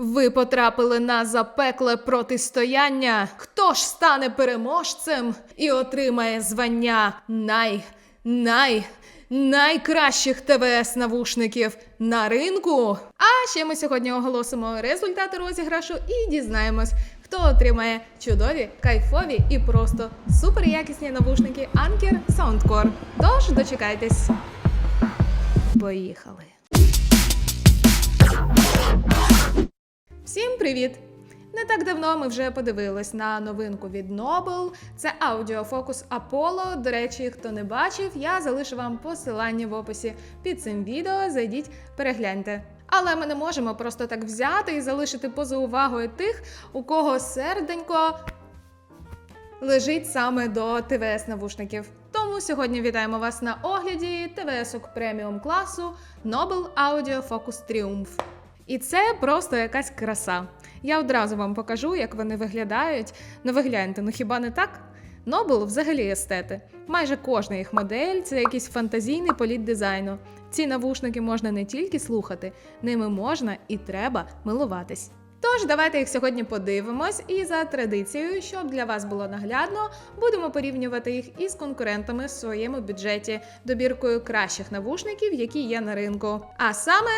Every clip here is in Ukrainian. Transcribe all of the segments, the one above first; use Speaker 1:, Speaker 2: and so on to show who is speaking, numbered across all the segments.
Speaker 1: Ви потрапили на запекле протистояння. Хто ж стане переможцем і отримає звання най, най, найкращих ТВС навушників на ринку? А ще ми сьогодні оголосимо результати розіграшу і дізнаємось, хто отримає чудові, кайфові і просто суперякісні навушники Anker Soundcore. Тож дочекайтесь. Поїхали. Всім привіт! Не так давно ми вже подивились на новинку від Nobel. Це аудіофокус Apollo. До речі, хто не бачив, я залишу вам посилання в описі під цим відео. Зайдіть, перегляньте. Але ми не можемо просто так взяти і залишити поза увагою тих, у кого серденько лежить саме до ТВС навушників. Тому сьогодні вітаємо вас на огляді ТВС-ок преміум класу Nobel Audio Focus Triumph. І це просто якась краса. Я одразу вам покажу, як вони виглядають. Ну ви гляньте, ну хіба не так? Нобл взагалі естети. Майже кожна їх модель це якийсь фантазійний політ дизайну. Ці навушники можна не тільки слухати, ними можна і треба милуватись. Тож давайте їх сьогодні подивимось, і за традицією, щоб для вас було наглядно, будемо порівнювати їх із конкурентами в своєму бюджеті, добіркою кращих навушників, які є на ринку. А саме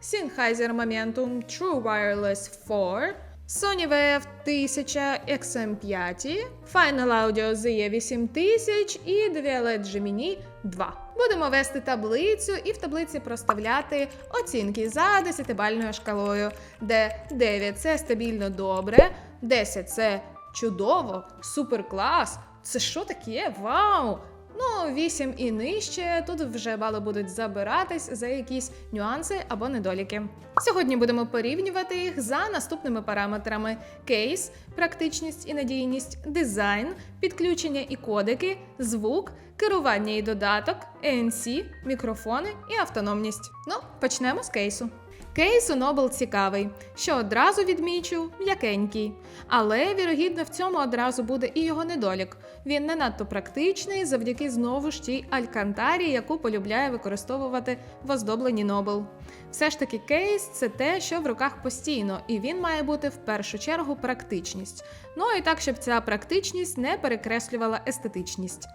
Speaker 1: Sennheiser Momentum True Wireless 4, Sony VF 1000 XM5, Final Audio ZE 8000 і Dualet Gemini 2. Будемо вести таблицю і в таблиці проставляти оцінки за 10-бальною шкалою, де 9 це стабільно добре, 10 це чудово, супер клас. Це що таке? Вау! Ну, 8 і нижче тут вже бали будуть забиратись за якісь нюанси або недоліки. Сьогодні будемо порівнювати їх за наступними параметрами: кейс, практичність і надійність, дизайн, підключення і кодики, звук, керування і додаток, ANC, мікрофони і автономність. Ну, почнемо з кейсу. Кейс у Nobel цікавий, що одразу відмічу м'якенький. Але вірогідно в цьому одразу буде і його недолік. Він не надто практичний завдяки знову ж тій алькантарі, яку полюбляє використовувати в оздобленні Nobel. Все ж таки, кейс це те, що в руках постійно, і він має бути в першу чергу практичність. Ну і так, щоб ця практичність не перекреслювала естетичність.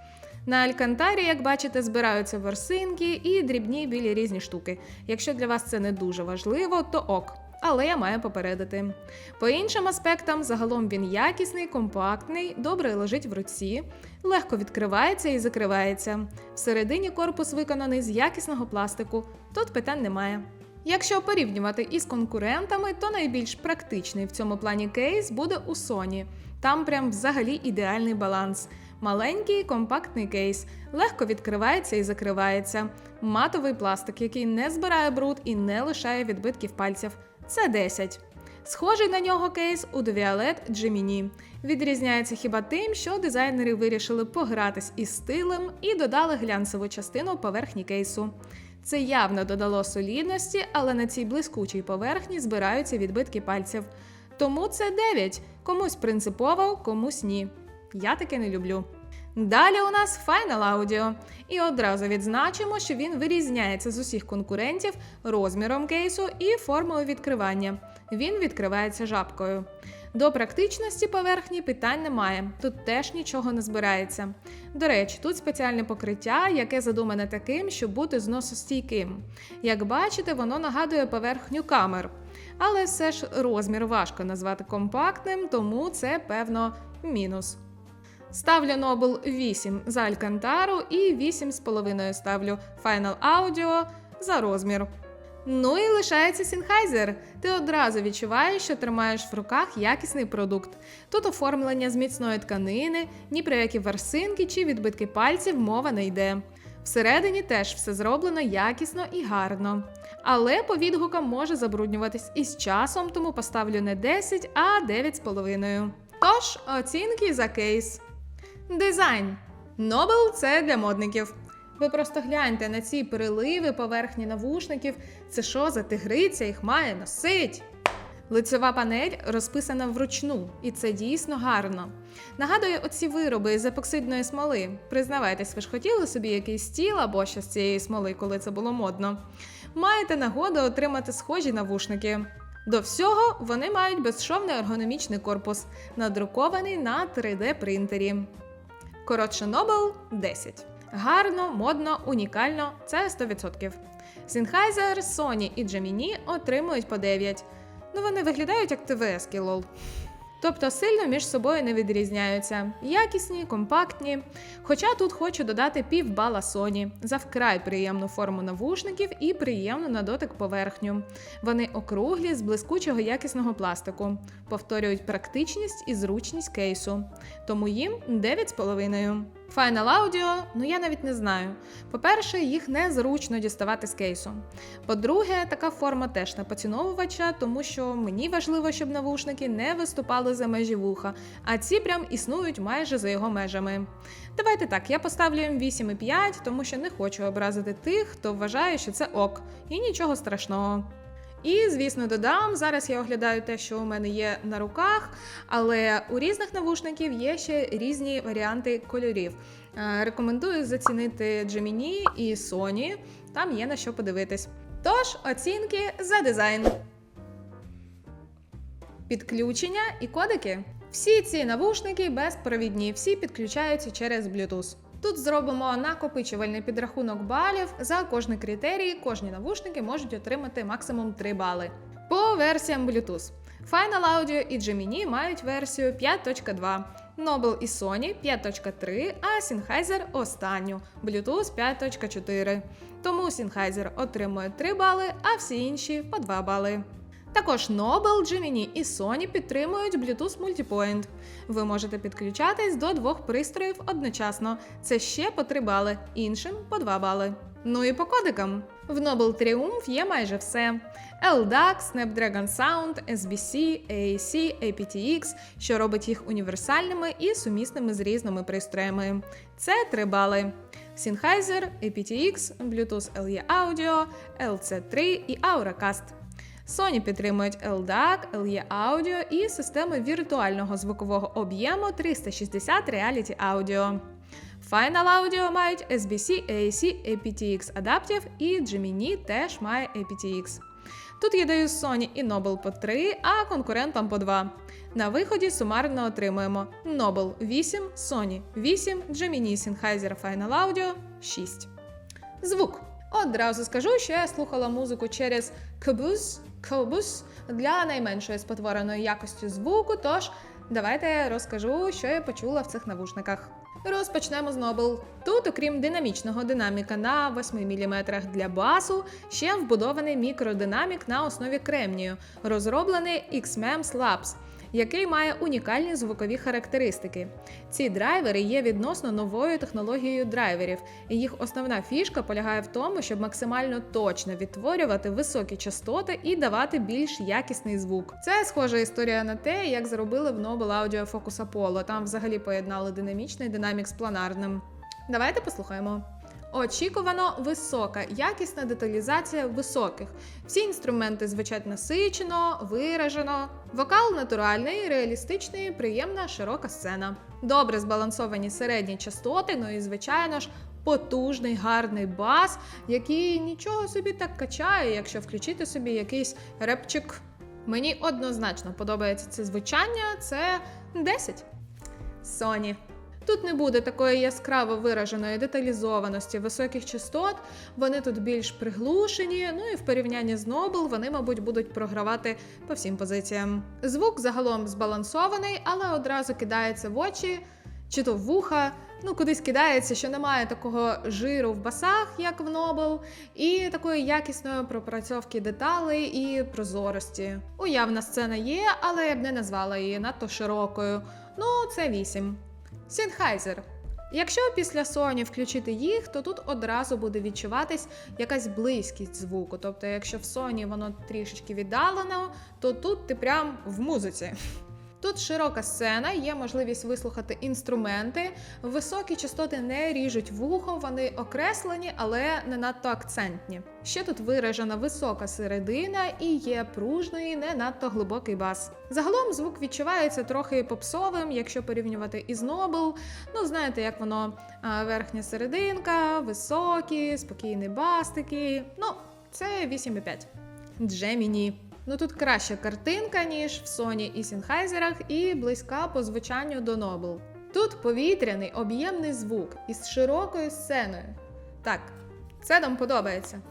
Speaker 1: На Алькантарі, як бачите, збираються ворсинки і дрібні білі різні штуки. Якщо для вас це не дуже важливо, то ок. Але я маю попередити. По іншим аспектам, загалом він якісний, компактний, добре лежить в руці, легко відкривається і закривається. Всередині корпус виконаний з якісного пластику, тут питань немає. Якщо порівнювати із конкурентами, то найбільш практичний в цьому плані кейс буде у Sony. Там прям взагалі ідеальний баланс. Маленький компактний кейс, легко відкривається і закривається. Матовий пластик, який не збирає бруд і не лишає відбитків пальців. Це 10. Схожий на нього кейс у Dualet Gemini. Відрізняється хіба тим, що дизайнери вирішили погратись із стилем і додали глянцеву частину поверхні кейсу. Це явно додало солідності, але на цій блискучій поверхні збираються відбитки пальців. Тому це 9. Комусь принципово, комусь ні. Я таке не люблю. Далі у нас Final Audio. І одразу відзначимо, що він вирізняється з усіх конкурентів розміром кейсу і формою відкривання. Він відкривається жабкою. До практичності поверхні питань немає, тут теж нічого не збирається. До речі, тут спеціальне покриття, яке задумане таким, щоб бути зносостійким. Як бачите, воно нагадує поверхню камер. Але все ж розмір важко назвати компактним, тому це певно мінус. Ставлю Nobel 8 за Алькантару і 8,5 ставлю Final Audio за розмір. Ну і лишається Sennheiser. Ти одразу відчуваєш, що тримаєш в руках якісний продукт. Тут оформлення з міцної тканини, ні про які ворсинки чи відбитки пальців мова не йде. Всередині теж все зроблено якісно і гарно. Але по відгукам може забруднюватись із часом, тому поставлю не 10, а 9,5. Тож, оцінки за кейс. Дизайн. Нобел це для модників. Ви просто гляньте на ці переливи поверхні навушників. Це що за тигриця їх має носить? Лицева панель розписана вручну, і це дійсно гарно. Нагадує оці вироби з епоксидної смоли. Признавайтесь, ви ж хотіли собі якийсь стіл або ще з цієї смоли, коли це було модно. Маєте нагоду отримати схожі навушники. До всього вони мають безшовний ергономічний корпус, надрукований на 3D принтері. Коротше, Нобел 10. Гарно, модно, унікально це 100%. Sennheiser, Sony і Gemini отримують по 9. Ну вони виглядають як ТВС, лол. Тобто сильно між собою не відрізняються. Якісні, компактні. Хоча тут хочу додати півбала Sony за вкрай приємну форму навушників і приємну на дотик поверхню. Вони округлі з блискучого якісного пластику, повторюють практичність і зручність кейсу. Тому їм 9,5. Final Audio, ну я навіть не знаю. По-перше, їх незручно діставати з кейсу. По-друге, така форма теж на поціновувача, тому що мені важливо, щоб навушники не виступали за межі вуха, а ці прям існують майже за його межами. Давайте так, я поставлю їм 8,5, тому що не хочу образити тих, хто вважає, що це ок, і нічого страшного. І, звісно, додам, зараз я оглядаю те, що у мене є на руках, але у різних навушників є ще різні варіанти кольорів. Е, Рекомендую зацінити Gemini і Sony, там є на що подивитись. Тож, оцінки за дизайн. Підключення і кодики. Всі ці навушники безпровідні, всі підключаються через Bluetooth. Тут зробимо накопичувальний підрахунок балів. За кожний критерій кожні навушники можуть отримати максимум 3 бали. По версіям Bluetooth. Final Audio і Gemini мають версію 5.2, Nobel і Sony 5.3, а Sennheiser останню Bluetooth 5.4. Тому Sennheiser отримує 3 бали, а всі інші по 2 бали. Також Nobel, Gemini і Sony підтримують Bluetooth Multipoint. Ви можете підключатись до двох пристроїв одночасно. Це ще по 3 бали, іншим по 2 бали. Ну і по кодикам. В Nobel Triumph є майже все: LDAC, Snapdragon Sound, SBC, AAC, aptX, що робить їх універсальними і сумісними з різними пристроями. Це 3 бали. Sennheiser, aptX, Bluetooth LE Audio, LC3 і Auracast. Sony підтримують LDAC, LE Audio і системи віртуального звукового об'єму 360 Reality Audio. Final Audio мають SBC, AAC, aptX адаптів і Gemini теж має aptX. Тут я даю Sony і Nobel по 3, а конкурентам по 2. На виході сумарно отримуємо Nobel 8, Sony 8, Gemini Sennheiser Final Audio 6. Звук. Одразу скажу, що я слухала музику через Qobuz, Qobuz для найменшої спотвореної якості звуку, тож давайте розкажу, що я почула в цих навушниках. Розпочнемо з Нобл. Тут, окрім динамічного динаміка на 8 мм для басу, ще вбудований мікродинамік на основі кремнію, розроблений XMEMS Labs, який має унікальні звукові характеристики. Ці драйвери є відносно новою технологією драйверів, і їх основна фішка полягає в тому, щоб максимально точно відтворювати високі частоти і давати більш якісний звук. Це схожа історія на те, як зробили в Nobel Audio Focus Apollo. Там взагалі поєднали динамічний динамік з планарним. Давайте послухаємо. Очікувано висока, якісна деталізація високих. Всі інструменти звучать насичено, виражено. Вокал натуральний, реалістичний, приємна, широка сцена. Добре збалансовані середні частоти, ну і звичайно ж. Потужний гарний бас, який нічого собі так качає, якщо включити собі якийсь репчик. Мені однозначно подобається це звучання. Це 10. Sony. Тут не буде такої яскраво вираженої деталізованості високих частот, вони тут більш приглушені, ну і в порівнянні з Nobel вони, мабуть, будуть програвати по всім позиціям. Звук загалом збалансований, але одразу кидається в очі чи то в вуха. Ну, кудись кидається, що немає такого жиру в басах, як в Nobel, і такої якісної пропрацьовки деталей і прозорості. Уявна сцена є, але я б не назвала її надто широкою. Ну, це 8. Sennheiser. Якщо після Sony включити їх, то тут одразу буде відчуватись якась близькість звуку. Тобто, якщо в Sony воно трішечки віддалено, то тут ти прям в музиці. Тут широка сцена, є можливість вислухати інструменти. Високі частоти не ріжуть вухом, вони окреслені, але не надто акцентні. Ще тут виражена висока середина і є пружний, не надто глибокий бас. Загалом звук відчувається трохи попсовим, якщо порівнювати із Nobel. Ну, знаєте, як воно верхня серединка, високі, спокійний бас такий. Ну, це 8,5. Gemini. Ну тут краща картинка, ніж в Sony і Sennheiser, і близька по звучанню до Noble. Тут повітряний об'ємний звук із широкою сценою. Так, це нам подобається.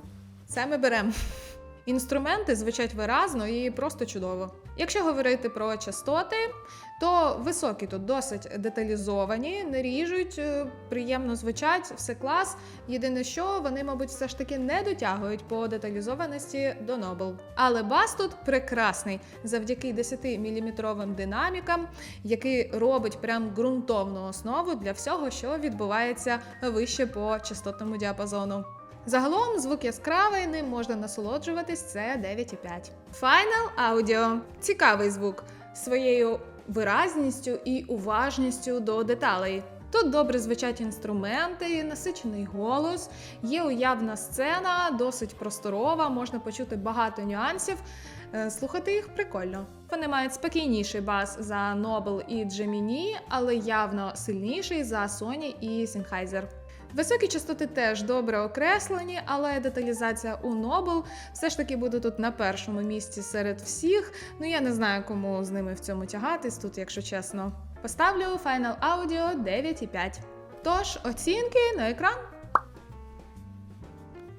Speaker 1: Це ми беремо. Інструменти звучать виразно і просто чудово. Якщо говорити про частоти, то високі тут досить деталізовані, не ріжуть, е, приємно звучать, все клас. Єдине, що вони, мабуть, все ж таки не дотягують по деталізованості до Noble. Але бас тут прекрасний завдяки 10-мм динамікам, який робить прям ґрунтовну основу для всього, що відбувається вище по частотному діапазону. Загалом звук яскравий, ним можна насолоджуватись. Це 9,5. Final Audio. Цікавий звук своєю виразністю і уважністю до деталей. Тут добре звучать інструменти, насичений голос, є уявна сцена, досить просторова, можна почути багато нюансів. Е, Слухати їх прикольно. Вони мають спокійніший бас за Noble і Gemini, але явно сильніший за Sony і Sennheiser. Високі частоти теж добре окреслені, але деталізація у Noble все ж таки буде тут на першому місці серед всіх. Ну я не знаю, кому з ними в цьому тягатись тут, якщо чесно. Поставлю Final Audio 9,5. Тож, оцінки на екран.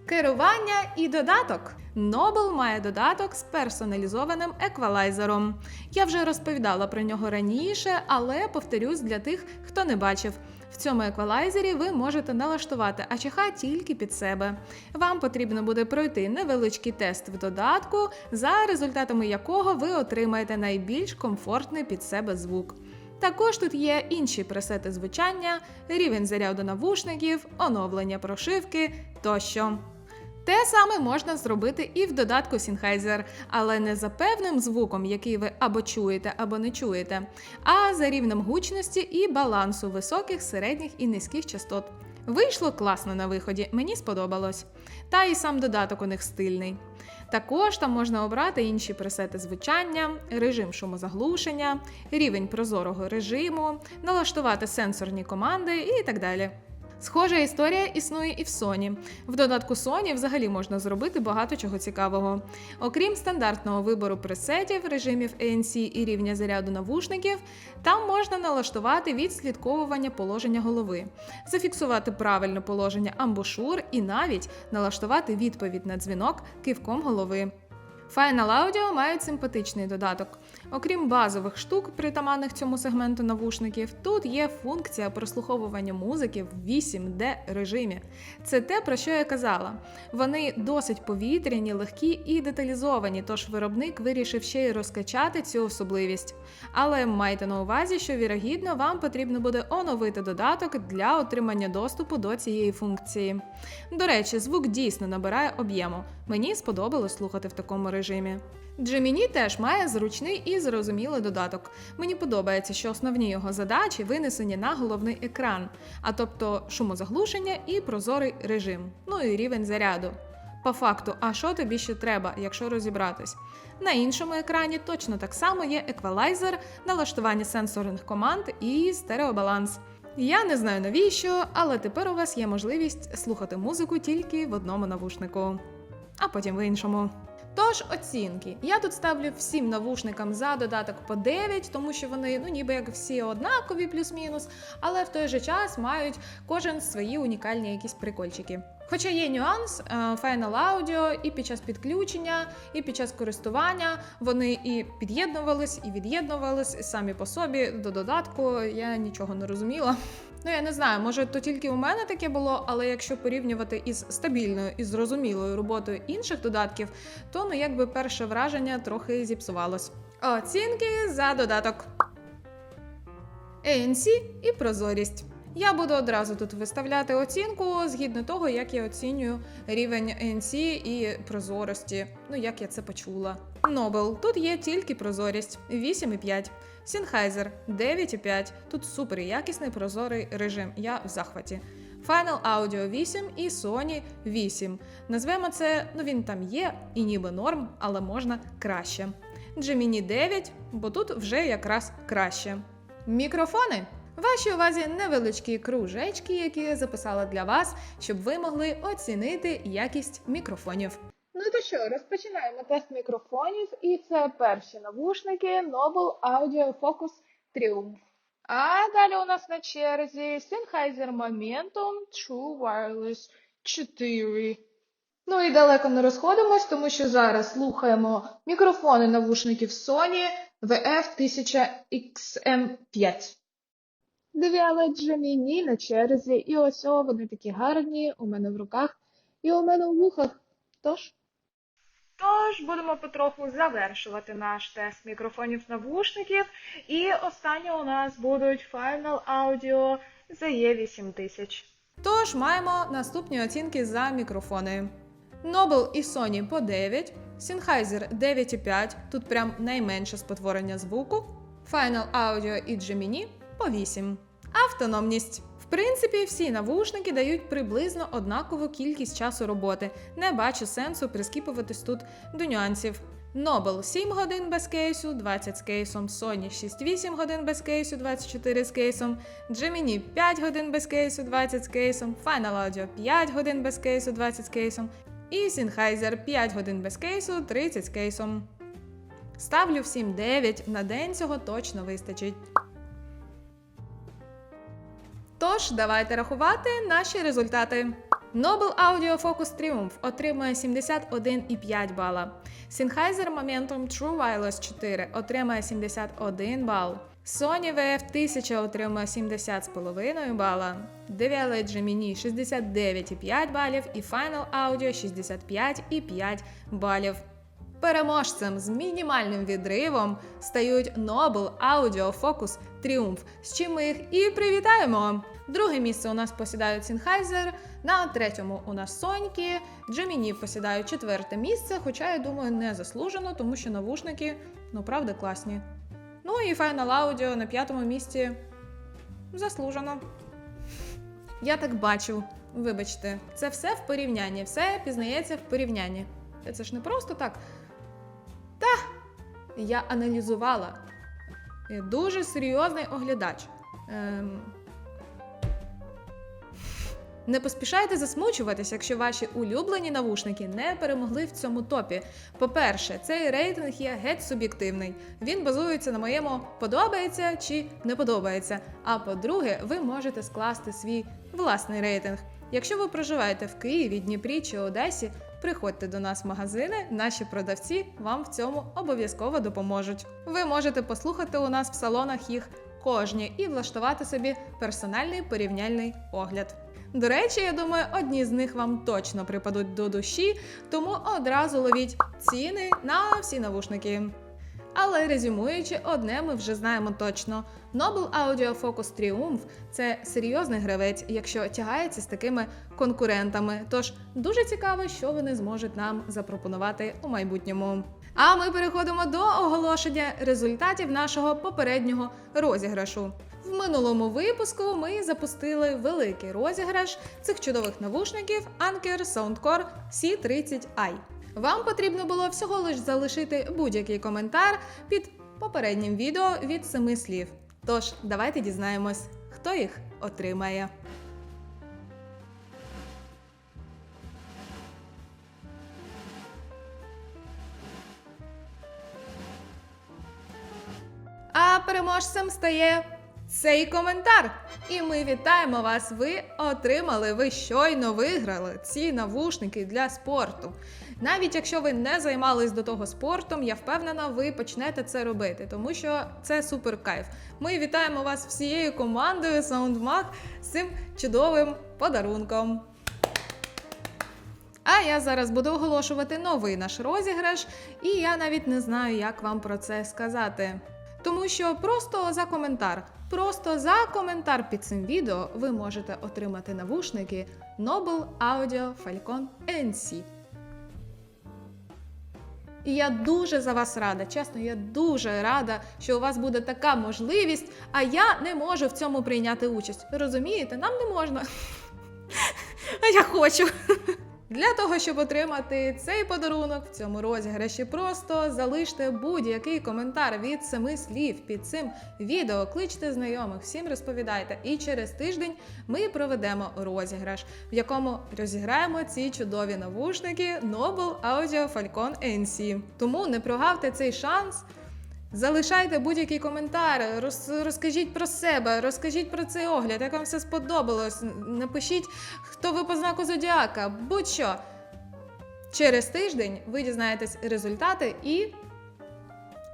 Speaker 1: Керування і додаток. Noble має додаток з персоналізованим еквалайзером. Я вже розповідала про нього раніше, але повторюсь для тих, хто не бачив. В цьому еквалайзері ви можете налаштувати АЧХ тільки під себе. Вам потрібно буде пройти невеличкий тест в додатку, за результатами якого ви отримаєте найбільш комфортний під себе звук. Також тут є інші пресети звучання, рівень заряду навушників, оновлення прошивки тощо. Те саме можна зробити і в додатку Sennheiser, але не за певним звуком, який ви або чуєте, або не чуєте, а за рівнем гучності і балансу високих, середніх і низьких частот. Вийшло класно на виході, мені сподобалось. Та і сам додаток у них стильний. Також там можна обрати інші пресети звучання, режим шумозаглушення, рівень прозорого режиму, налаштувати сенсорні команди і так далі. Схожа історія існує і в Sony. В додатку Sony взагалі можна зробити багато чого цікавого. Окрім стандартного вибору пресетів, режимів ANC і рівня заряду навушників, там можна налаштувати відслідковування положення голови, зафіксувати правильне положення амбушур і навіть налаштувати відповідь на дзвінок кивком голови. Final Audio мають симпатичний додаток. Окрім базових штук, притаманних цьому сегменту навушників, тут є функція прослуховування музики в 8D режимі. Це те, про що я казала. Вони досить повітряні, легкі і деталізовані, тож виробник вирішив ще й розкачати цю особливість. Але майте на увазі, що вірогідно вам потрібно буде оновити додаток для отримання доступу до цієї функції. До речі, звук дійсно набирає об'єму. Мені сподобалось слухати в такому режимі. Gemini теж має зручний і зрозумілий додаток. Мені подобається, що основні його задачі винесені на головний екран, а тобто шумозаглушення і прозорий режим, ну і рівень заряду. По факту, а що тобі ще треба, якщо розібратись? На іншому екрані точно так само є еквалайзер, налаштування сенсорних команд і стереобаланс. Я не знаю навіщо, але тепер у вас є можливість слухати музику тільки в одному навушнику, а потім в іншому. Тож оцінки. Я тут ставлю всім навушникам за додаток по 9, тому що вони ну ніби як всі однакові, плюс-мінус, але в той же час мають кожен свої унікальні якісь прикольчики. Хоча є нюанс, е, Final Audio і під час підключення, і під час користування вони і під'єднувались, і від'єднувались самі по собі до додатку. Я нічого не розуміла. Ну, я не знаю, може то тільки у мене таке було, але якщо порівнювати із стабільною і зрозумілою роботою інших додатків, то ну якби перше враження трохи зіпсувалось. Оцінки за додаток. ANC і прозорість. Я буду одразу тут виставляти оцінку згідно того, як я оцінюю рівень ANC і прозорості. Ну, як я це почула. Noble. Тут є тільки прозорість 8,5. Sennheiser 9,5. Тут супер якісний прозорий режим. Я в захваті. Final Audio 8 і Sony 8. Назвемо це, ну він там є, і ніби норм, але можна краще. Gemini 9, бо тут вже якраз краще. Мікрофони. Вашій увазі невеличкі кружечки, які я записала для вас, щоб ви могли оцінити якість мікрофонів. Ну то що, розпочинаємо тест мікрофонів, і це перші навушники Noble Audio Focus Triumph. А далі у нас на черзі Sennheiser Momentum True Wireless 4. Ну і далеко не розходимось, тому що зараз слухаємо мікрофони навушників Sony VF1000XM5. Дві Gemini на черзі, і ось о, вони такі гарні у мене в руках і у мене у вухах. Тож. Тож будемо потроху завершувати наш тест мікрофонів навушників. І останні у нас будуть Final Audio ZE8000. Тож маємо наступні оцінки за мікрофони. Noble і Sony по 9, Sennheiser 9,5, тут прям найменше спотворення звуку, Final Audio і Gemini по 8. Автономність. В принципі, всі навушники дають приблизно однакову кількість часу роботи. Не бачу сенсу прискіпуватись тут до нюансів. Noble 7 годин без кейсу, 20 з кейсом, Sony 6-8 годин без кейсу, 24 з кейсом, Gemini 5 годин без кейсу, 20 з кейсом, Final Audio 5 годин без кейсу, 20 з кейсом, і Sennheiser 5 годин без кейсу, 30 з кейсом. Ставлю всім 9, на день цього точно вистачить. Тож, давайте рахувати наші результати. Noble Audio Focus Triumph отримує 71,5 бала. Sennheiser Momentum True Wireless 4 отримує 71 бал. Sony VF1000 отримує 70,5 бала. DVLA Gemini 69,5 балів і Final Audio 65,5 балів. Переможцем з мінімальним відривом стають Noble Audio Focus Triumph, з чим ми їх і привітаємо. Друге місце у нас посідають Sennheiser, на третьому у нас Соньки, Gemini посідають четверте місце, хоча я думаю, не заслужено, тому що навушники, ну правда, класні. Ну і Final Audio на п'ятому місці заслужено. Я так бачу. Вибачте, це все в порівнянні, все пізнається в порівнянні. Це ж не просто так. Та я аналізувала. Я дуже серйозний оглядач. Ем... Не поспішайте засмучуватись, якщо ваші улюблені навушники не перемогли в цьому топі. По-перше, цей рейтинг є геть суб'єктивний. Він базується на моєму подобається чи не подобається. А по-друге, ви можете скласти свій власний рейтинг. Якщо ви проживаєте в Києві, Дніпрі чи Одесі, приходьте до нас в магазини, наші продавці вам в цьому обов'язково допоможуть. Ви можете послухати у нас в салонах їх кожні і влаштувати собі персональний порівняльний огляд. До речі, я думаю, одні з них вам точно припадуть до душі, тому одразу ловіть ціни на всі навушники. Але резюмуючи, одне ми вже знаємо точно: Noble Audio Focus Triumph – це серйозний гравець, якщо тягається з такими конкурентами. Тож дуже цікаво, що вони зможуть нам запропонувати у майбутньому. А ми переходимо до оголошення результатів нашого попереднього розіграшу. В минулому випуску ми запустили великий розіграш цих чудових навушників Anker Soundcore C30i. Вам потрібно було всього лиш залишити будь-який коментар під попереднім відео від семи слів. Тож, давайте дізнаємось, хто їх отримає. А переможцем стає цей коментар. І ми вітаємо вас! Ви отримали, ви щойно виграли ці навушники для спорту. Навіть якщо ви не займались до того спортом, я впевнена, ви почнете це робити, тому що це супер кайф. Ми вітаємо вас всією командою SoundMag з цим чудовим подарунком. А я зараз буду оголошувати новий наш розіграш, і я навіть не знаю, як вам про це сказати. Тому що просто за коментар, просто за коментар під цим відео ви можете отримати навушники Noble Audio Falcon NC. І я дуже за вас рада. Чесно, я дуже рада, що у вас буде така можливість, а я не можу в цьому прийняти участь. Розумієте, нам не можна. А я хочу. Для того, щоб отримати цей подарунок в цьому розіграші, просто залиште будь-який коментар від семи слів під цим відео, кличте знайомих, всім розповідайте. І через тиждень ми проведемо розіграш, в якому розіграємо ці чудові навушники Noble Audio Falcon NC. Тому не прогавте цей шанс. Залишайте будь-який коментар, роз, розкажіть про себе, розкажіть про цей огляд, як вам все сподобалось. Напишіть, хто ви по знаку зодіака, будь-що. Через тиждень ви дізнаєтесь результати і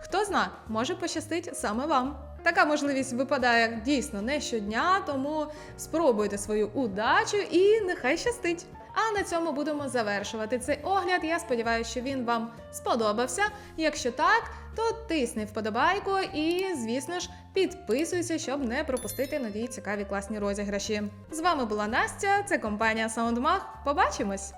Speaker 1: хто зна, може пощастить саме вам. Така можливість випадає дійсно не щодня, тому спробуйте свою удачу і нехай щастить. А на цьому будемо завершувати цей огляд. Я сподіваюся, що він вам сподобався. Якщо так, то тисни вподобайку і, звісно ж, підписуйся, щоб не пропустити нові цікаві класні розіграші. З вами була Настя, це компанія SoundMag. Побачимось!